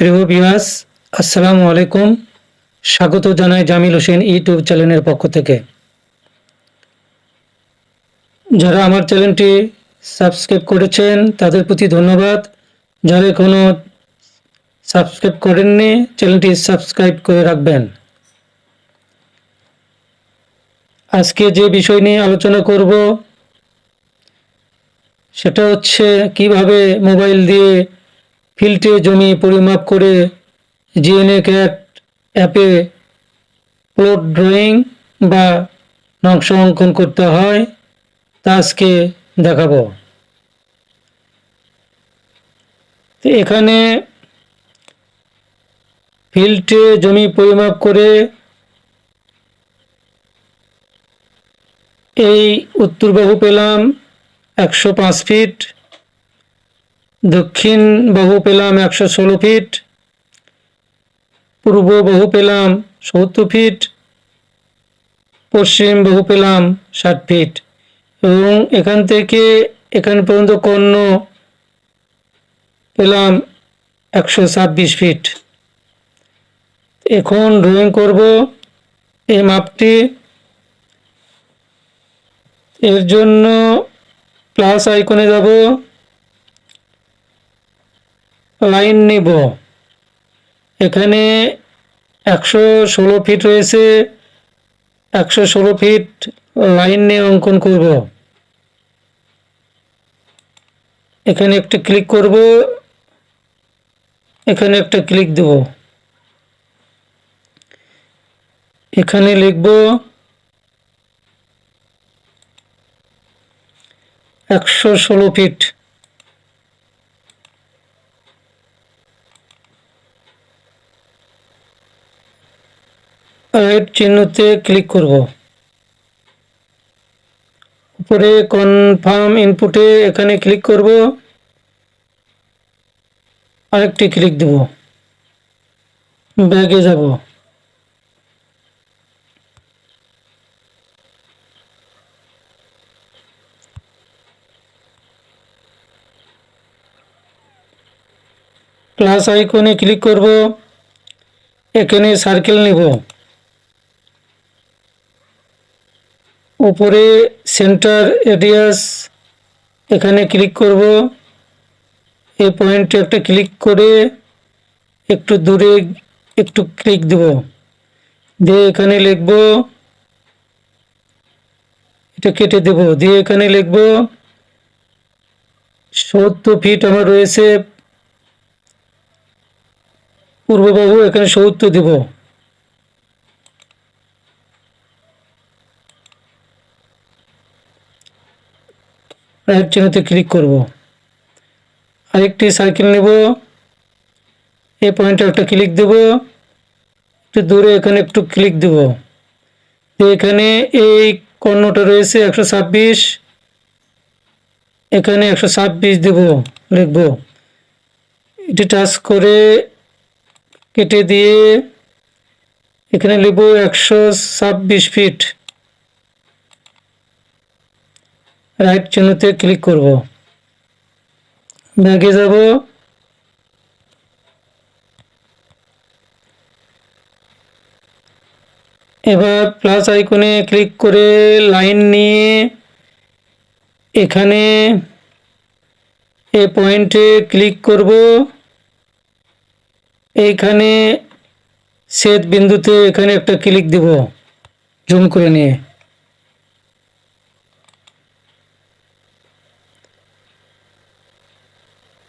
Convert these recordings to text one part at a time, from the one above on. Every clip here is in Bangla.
প্রিয় বিয়াস আসসালামু আলাইকুম। স্বাগত জানাই জামিল হোসেন ইউটিউব চ্যানেলের পক্ষ থেকে। যারা আমার চ্যানেলটি সাবস্ক্রাইব করেছেন, তাদের প্রতি ধন্যবাদ। যারা এখনও সাবস্ক্রাইব করেননি, চ্যানেলটি সাবস্ক্রাইব করে রাখবেন। আজকে যে বিষয় নিয়ে আলোচনা করব, সেটা হচ্ছে কীভাবে মোবাইল দিয়ে ফিল্টে জমি পরিমাপ করে জিএনএ ক্যাট অ্যাপে প্লট ড্রয়িং বা নকশা অঙ্কন করতে হয়। তা আজকে দেখাবো। তো এখানে ফিল্টে জমি পরিমাপ করে এই উত্তর বাহু পেলাম একশো পাঁচ ফিট। দক্ষিণ বাহু পেলাম একশো ষোলো ফিট, পূর্ব বাহু পেলাম সত্তর ফিট, পশ্চিম বাহু পেলাম ষাট ফিট এবং এখান থেকে এখান পর্যন্ত কর্ণ পেলাম একশো ছাব্বিশ ফিট। এখন ড্রয়িং করব এই মাপটি। এর জন্য প্লাস আইকনে যাব। লাইন নিব। এখানে একশো ষোলো ফিট রয়েছে, একশো ষোলো ফিট লাইন নিয়ে অঙ্কন করব। এখানে একটা ক্লিক করব, এখানে একটা ক্লিক দেব। এখানে লিখব, একশো ষোলো ফিট। রাইট চিহ্নতে ক্লিক করব। উপরে কনফার্ম ইনপুটে এখানে ক্লিক করব। আরেকটি ক্লিক দেব। ব্যাগে যাব। প্লাস আইকনে ক্লিক করব। এখানে সার্কেল নিব। উপরে সেন্টার এরিয়াস এখানে ক্লিক করব। এই পয়েন্টে একটা ক্লিক করে একটু দূরে একটু ক্লিক দেব। দিয়ে এখানে লিখব, এটা কেটে দেব। দিয়ে এখানে লিখব, সত্তর ফিট আমার রয়েছে। পূর্ববাবু এখানে সত্তর দেব। রাইট চিহ্নতে ক্লিক করব। আরেকটি সার্কেল নেব। এই পয়েন্টে একটা ক্লিক দেব। একটু দূরে এখানে একটু ক্লিক দেব। এখানে এই কর্ণটা রয়েছে একশো ছাব্বিশ। এখানে একশো ছাব্বিশ দেব, লিখব। এটি টাচ করে কেটে দিয়ে এখানে লিখব একশো ছাব্বিশ ফিট রাইট চিহ্নতে ক্লিক করব। ব্যাগে যাব। এবার প্লাস আইকনে ক্লিক করে লাইন নিয়ে এখানে এ পয়েন্টে ক্লিক করব। এইখানে সেট বিন্দুতে এখানে একটা ক্লিক দেব। জুম করে নিয়ে।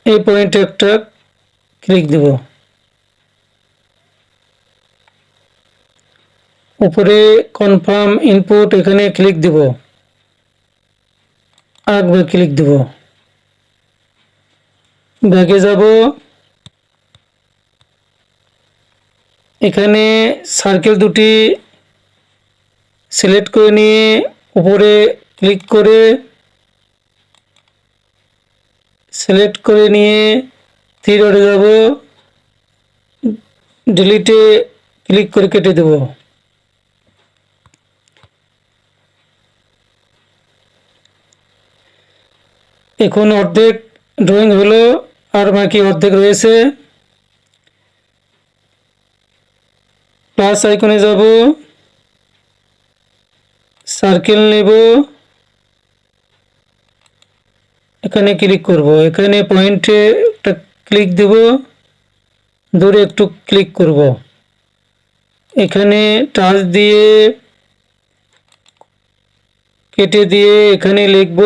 এই পয়েন্টে একটা ক্লিক দেব। উপরে কনফার্ম ইনপুট এখানে ক্লিক দেব। আরেকবার ক্লিক দেব। ব্যাগে যাব। এখানে সার্কেল দুটি সিলেক্ট করে নিয়ে উপরে ক্লিক করে সিলেক্ট করে নিয়ে থ্রি ডটে যাব ডিলিটে ক্লিক করে কেটে দেব। এখন অর্ধেক ড্রয়িং হলো, আর বাকি অর্ধেক রয়েছে। প্লাস আইকনে যাব সার্কেল নেব। এখানে ক্লিক করব। এখানে পয়েন্টে একটা ক্লিক দেব। দূরে একটু ক্লিক করব। এখানে টাচ দিয়ে কেটে দিয়ে এখানে লিখব,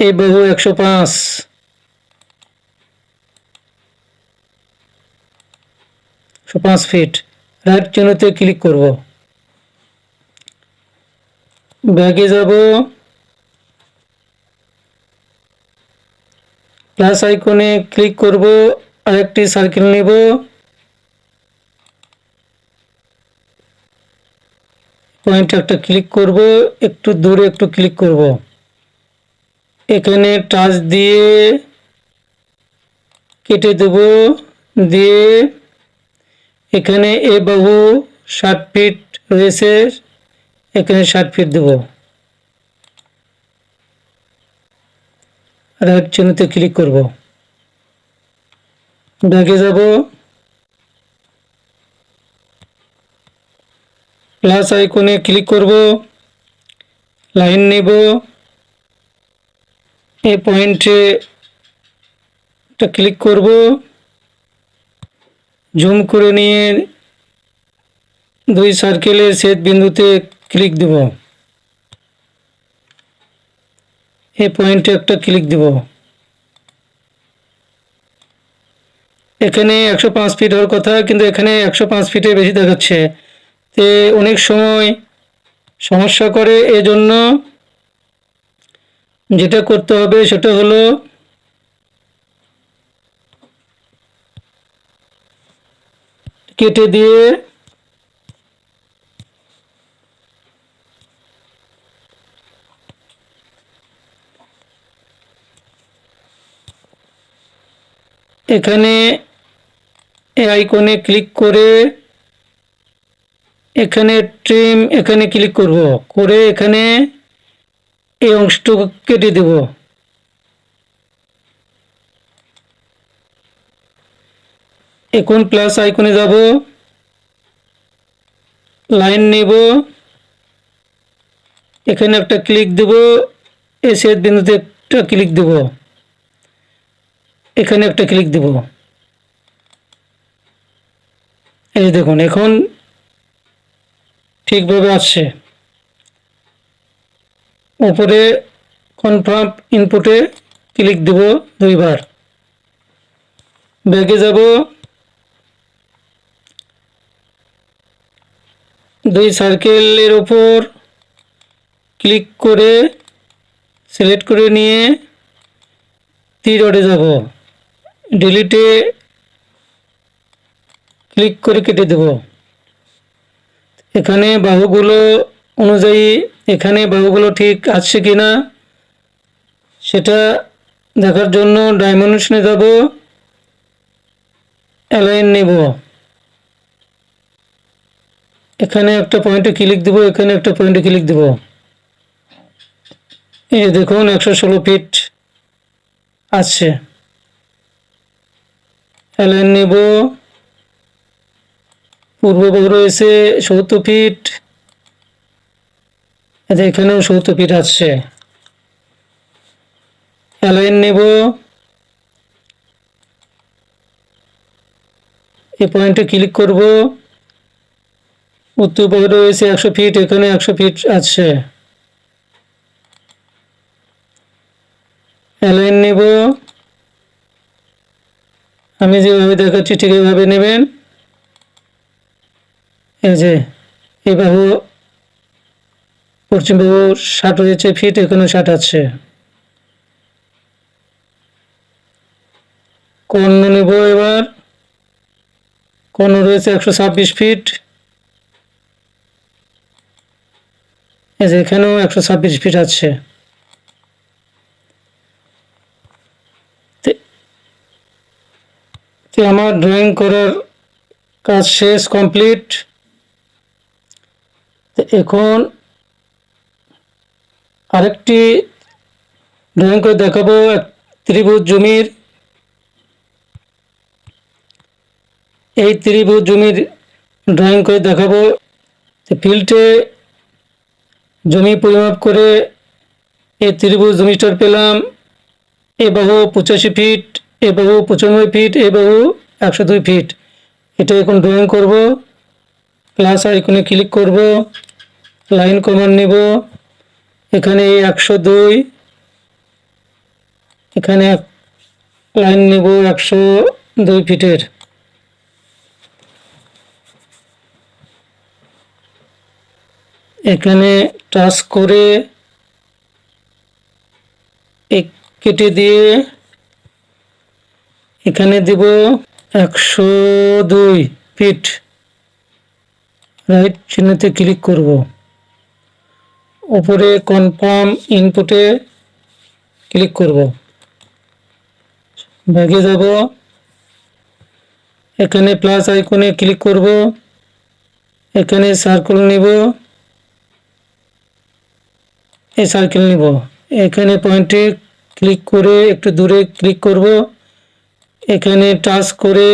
এ বহু একশো পাঁচ। একশো পাঁচ ফিট রাইট চিহ্নতে ক্লিক করব। ব্যাগে যাব। প্লাস আইকনে ক্লিক করব, আরেকটি সার্কেল নেব। পয়েন্ট একটা ক্লিক করব, একটু দূরে একটু ক্লিক করব। এখানে টাচ দিয়ে কেটে দেব, দিয়ে এখানে এ বাহু ষাট ফিট রয়েছে, এখানে ষাট ফিট দেব। রাইট চিহ্নতে ক্লিক করব। ব্যাগে যাব। প্লাস আইকনে ক্লিক করব। লাইন নেব। এই পয়েন্টে ক্লিক করব। জুম করে নিয়ে দুই সার্কেলের ছেদ বিন্দুতে ক্লিক দেব। এই পয়েন্টে একটা ক্লিক দেব। এখানে একশো পাঁচ ফিট হওয়ার কথা, কিন্তু এখানে একশো পাঁচ ফিটে বেশি দেখাচ্ছে। তে অনেক সময় সমস্যা করে, এজন্য যেটা করতে হবে সেটা হলো কেটে দিয়ে এখানে এই আইকনে ক্লিক করে এখানে ট্রিম এখানে ক্লিক করব। করে এখানে এই অংশটুকু কেটে দেব। এখন প্লাস আইকনে যাব। লাইন নেব। এখানে একটা ক্লিক দেব। এসে বিন্দুতে একটা ক্লিক দেব। এখানে একটা ক্লিক দেব। এই যে দেখুন, এখন ঠিকভাবে আসছে। উপরে কনফার্ম ইনপুটে ক্লিক দেব দুইবার। ব্যাগে যাব। দুই সার্কেলের ওপর ক্লিক করে সিলেক্ট করে নিয়ে তীর অডে যাব। ডিলিটে ক্লিক করে কেটে দেবো। এখানে বাহুগুলো অনুযায়ী এখানে বাহুগুলো ঠিক আছে কি না সেটা দেখার জন্য ডাইমেনশনে যাব অ্যালাইন নেব। এখানে একটা পয়েন্টে ক্লিক দেবো, এখানে একটা পয়েন্টে ক্লিক দেবো। এই দেখুন, একশো ষোলো ফিট আছে। অ্যালাইন নেব। পূর্ব বাহু রয়েছে সত্তর ফিট এতে এখানেও সত্তর ফিট আসছে অ্যালাইন নেব। এই পয়েন্টে ক্লিক করব। উত্তর বাহু রয়েছে একশো ফিট এখানে একশো ফিট আছে। অ্যালাইন নেব। আমি যেভাবে দেখাচ্ছি ঠিক এভাবে নেবেন। এই যে, এই বাহু পশ্চিম বাহু ষাট হয়েছে, ফিট এখানে ষাট আছে। কর্ণ নেব এবার। কর্ণ রয়েছে একশো ছাব্বিশ ফিট। এই যে এখানেও একশো ছাব্বিশ ফিট আছে। তে আমার ড্রয়িং করার কাজ শেষ কমপ্লিট এখন আরেকটি ড্রয়িং করে দেখাবো ত্রিভুজ জমির। এই ত্রিভুজ জমির ড্রয়িং করে দেখাবো। ফিল্ডে জমি পরিমাপ করে এই ত্রিভুজ জমিটার পেলাম। এ বাহু পঁচাশি ফিট। এ বাহু পঁচানব্বই ফিট এ বাহু একশো দুই ফিট এটা এখন ড্রয়িং করব। প্লাস আইকনে ক্লিক করব। লাইন কমান নেব। এখানে একশো দুই। এখানে লাইন নেব একশো দুই ফিটের এখানে টাচ করে কেটে দিয়ে এখানে দেব একশো দুই ফিট। রাইট চিহ্নতে ক্লিক করব। উপরে কনফার্ম ইনপুটে ক্লিক করব। ব্যাগে যাব। এখানে প্লাস আইকনে ক্লিক করব। এখানে সার্কেল নিব। এই সার্কেল নিব। এখানে পয়েন্টে ক্লিক করে একটু দূরে ক্লিক করব। এখানে টাচ করে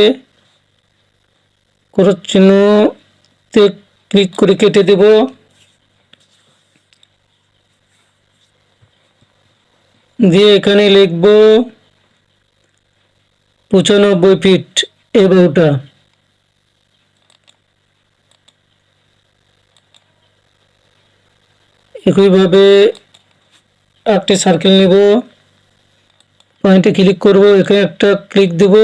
ক্রস চিহ্নতে ক্লিক করে কেটে দেব। দিয়ে এখানে লিখব পঁচানব্বই ফিট এই একইভাবে একটি সার্কেল নেব। পয়েন্টে ক্লিক করব, এখানে একটা ক্লিক দেব।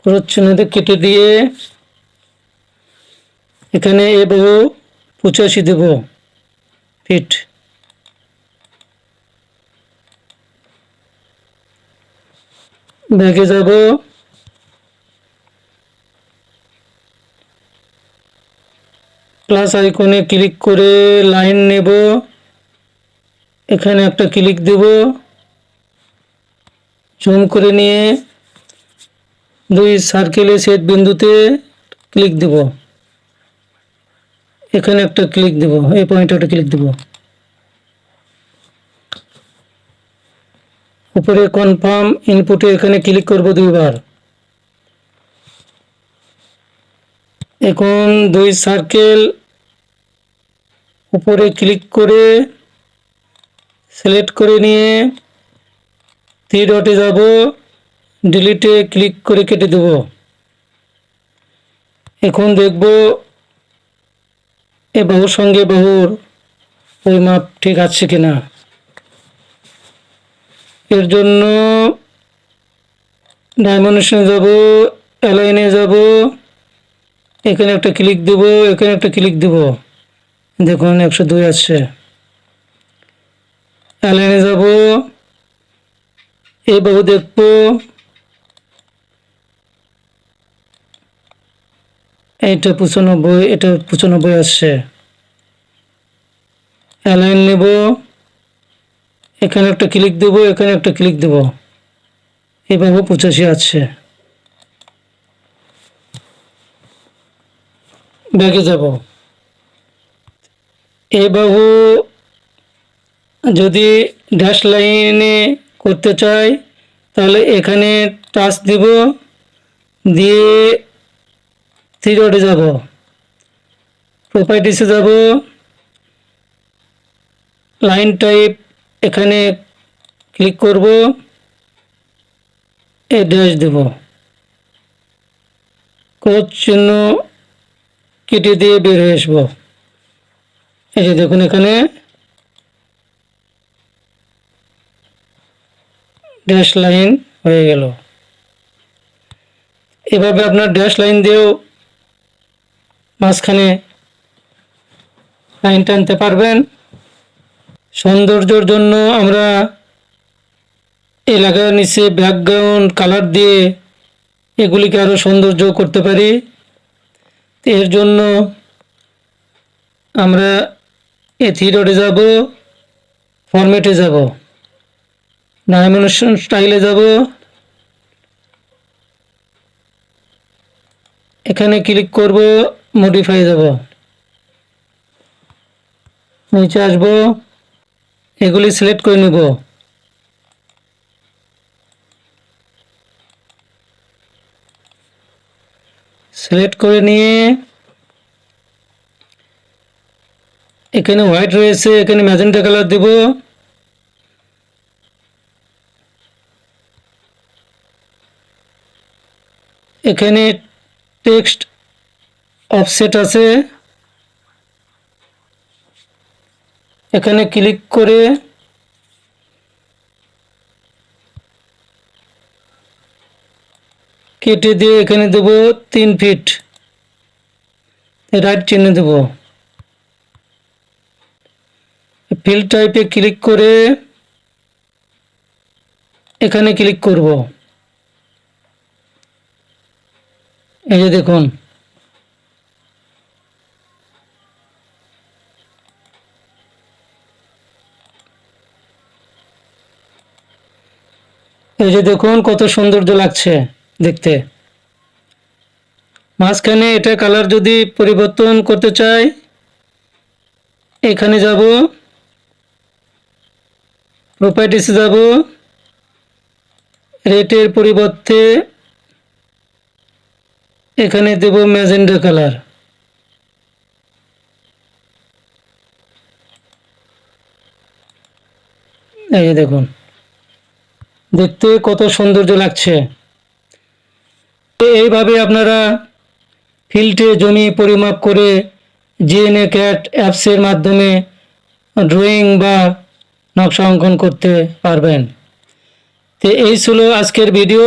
ক্রস চিহ্নতে কেটে দিয়ে এখানে এ বহু পঁচাশি দেব। ফিট ব্যাগে যাব। প্লাস আইকনে ক্লিক করে লাইন নেব। এখানে একটা ক্লিক দেব। জুম করে নিয়ে দুই সার্কেলে ছেদ বিন্দুতে ক্লিক দেব। এখানে একটা ক্লিক দেব, এই পয়েন্টে একটা ক্লিক দেব। উপরে কনফার্ম ইনপুটে এখানে ক্লিক করব দুইবার। এখন দুই সার্কেল উপরে ক্লিক করে সিলেক্ট করে নিয়ে থ্রি ডটে যাব ডিলিটে ক্লিক করে কেটে দেব। এখন দেখব এ বাহুর সঙ্গে বাহুর পরিমাপ ঠিক আছে কিনা। এর জন্য ডাইমেনশনে যাব অ্যালাইনে যাব, এখানে একটা ক্লিক দেব, এখানে একটা ক্লিক দেব। দেখুন একশো দুই আসছে অ্যালাইনে যাব এই বাহু দেখব। এইটা পঁচানব্বই, এটা পঁচানব্বই আসছে। অ্যালাইন নেব। এখানে একটা ক্লিক দেব, এখানে একটা ক্লিক দেব। এই বাহু পঁচাশি আছে ব্যাগে যাব। এ বাহু যদি ড্যাশ লাইনে করতে চাই, তাহলে এখানে টাচ দিব, দিয়ে থ্রি ডটে যাব। প্রপার্টিসে যাব লাইন টাইপ এখানে ক্লিক করব, এ ড্যাশ দেব। ক্রস চিহ্ন কেটে দিয়ে বের হয়ে আসব। এই যে দেখুন এখানে ড্যাশ লাইন হয়ে গেল। এভাবে আপনার ড্যাশ লাইন দিয়েও মাঝখানে লাইন টানতে পারবেন। সৌন্দর্যর জন্য আমরা এলাকার নিচে ব্যাকগ্রাউন্ড কালার দিয়ে এগুলিকে আরও সৌন্দর্য করতে পারি। এর জন্য আমরা এ থিরোডে যাব ফরম্যাটে যাব। ডাইমেনশন স্টাইলে যাব। এখানে ক্লিক করব মডিফাই যাব। নিচে আসব, এগুলি সিলেক্ট করে নেব। সিলেক্ট করে নিয়ে এখানে হোয়াইট রয়েছে, এখানে ম্যাজেন্টা কালার দেব। এখানে টেক্সট অফসেট আছে। এখানে ক্লিক করে কেটে দিয়ে এখানে দেব তিন ফিট। রাইট চিহ্ন দেব। ফিল টাইপে ক্লিক করে এখানে ক্লিক করব। এই যে দেখুন। এই যে দেখুন, কত সৌন্দর্য লাগছে দেখতে। মাঝখানে এটা কালার যদি পরিবর্তন করতে চাই, এখানে যাব। প্রপার্টিসে যাব। রেটের পরিবর্তে এখানে দেব ম্যাজেন্ডা কালার। এই যে দেখুন। দেখতে কত সৌন্দর্য লাগছে। এইভাবে আপনারা ফিল্টে জমি পরিমাপ করে জিএনএ ক্যাট অ্যাপসের মাধ্যমে ড্রয়িং বা নকশা অঙ্কন করতে পারবেন। তো এই ছিল আজকের ভিডিও।